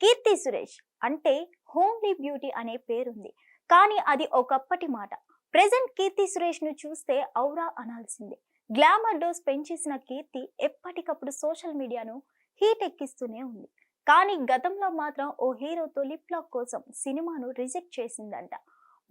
కీర్తి సురేష్ అంటే homely beauty అనే పేరుంది. కానీ అది ఒకప్పటి మాట. ప్రెసెంట్ కీర్తి సురేష్ను చూస్తే ఔరా అనాల్సిందే. గ్లామర్ డోస్ పెంచేసిన కీర్తి ఎప్పటికప్పుడు సోషల్ మీడియాను హీట్ ఎక్కిస్తూనే ఉంది. కానీ గతంలో మాత్రం ఓ హీరోతో లిప్ లాక్ కోసం సినిమాను రిజెక్ట్ చేసిందంట.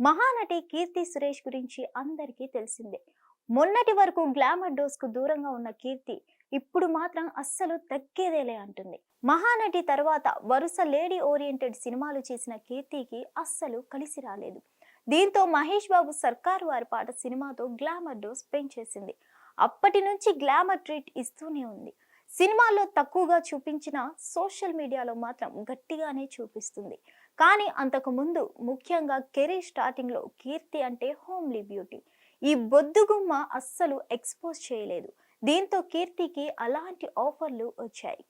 మహానటి కీర్తి సురేష్ గురించి అందరికీ తెలిసిందే. మొన్నటి వరకు గ్లామర్ డోస్కు దూరంగా ఉన్న కీర్తి ఇప్పుడు మాత్రం అస్సలు తగ్గేదేలే అంటుంది. మహానటి తర్వాత వరుస లేడీ ఓరియంటెడ్ సినిమాలు చేసిన కీర్తికి అస్సలు కలిసి రాలేదు. దీంతో మహేష్ బాబు సర్కారు వారి పాట సినిమాతో గ్లామర్ డోస్ పెంచేసింది. అప్పటి నుంచి గ్లామర్ ట్రీట్ ఇస్తూనే ఉంది. సినిమాల్లో తక్కువగా చూపించిన సోషల్ మీడియాలో మాత్రం గట్టిగానే చూపిస్తుంది. కానీ అంతకు ముందు ముఖ్యంగా కెరీర్ స్టార్టింగ్లో కీర్తి అంటే హోమ్లీ బ్యూటీ. ఈ బొద్దుగుమ్మ అస్సలు ఎక్స్పోజ్ చేయలేదు. దీంతో కీర్తికి అలాంటి ఆఫర్లు వచ్చాయి.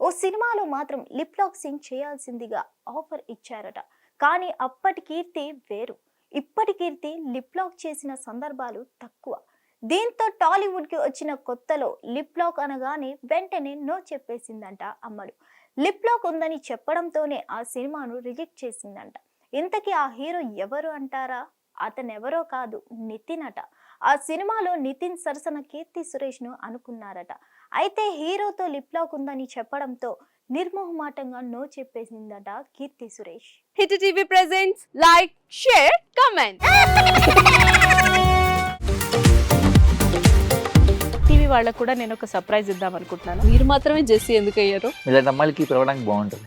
ఓ సినిమాలో మాత్రం లిప్ లాక్ సింగ్ చేయాల్సిందిగా ఆఫర్ ఇచ్చారట. కానీ అప్పటి కీర్తి వేరు. ఇప్పటి కీర్తి లిప్ లాక్ చేసిన సందర్భాలు తక్కువ. దీంతో టాలీవుడ్కి వచ్చిన కొత్తలో లిప్ లాక్ అనగానే వెంటనే నో చెప్పేసిందంట అమ్మడు. లిప్ లాక్ ఉందని చెప్పడంతోనే ఆ సినిమాను రిజెక్ట్ చేసిందంట. ఇంతకీ ఆ హీరో ఎవరు అంటారా? అతనెవరో కాదు నితిన్ అట ఆ సినిమాలో నితిన్ సరసన కీర్తి సురేష్ను అనుకున్నారట. అయితే హీరోతో లిప్ లాక్ ఉందని చెప్పడంతో నిర్మోహమాటంగా no చెప్పేసిందట Keerthy Suresh. Hit TV presents like share comment. TV వాళ్ళకు కూడా నేను ఒక సర్ప్రైజ్ ఇద్దాం అనుకుంటున్నాను. మీరు మాత్రమే జెస్సీ ఎందుకు అయ్యారు? ఇలాంటి అమ్మాయిలకి పిలవడానికి బాగుంటుంది.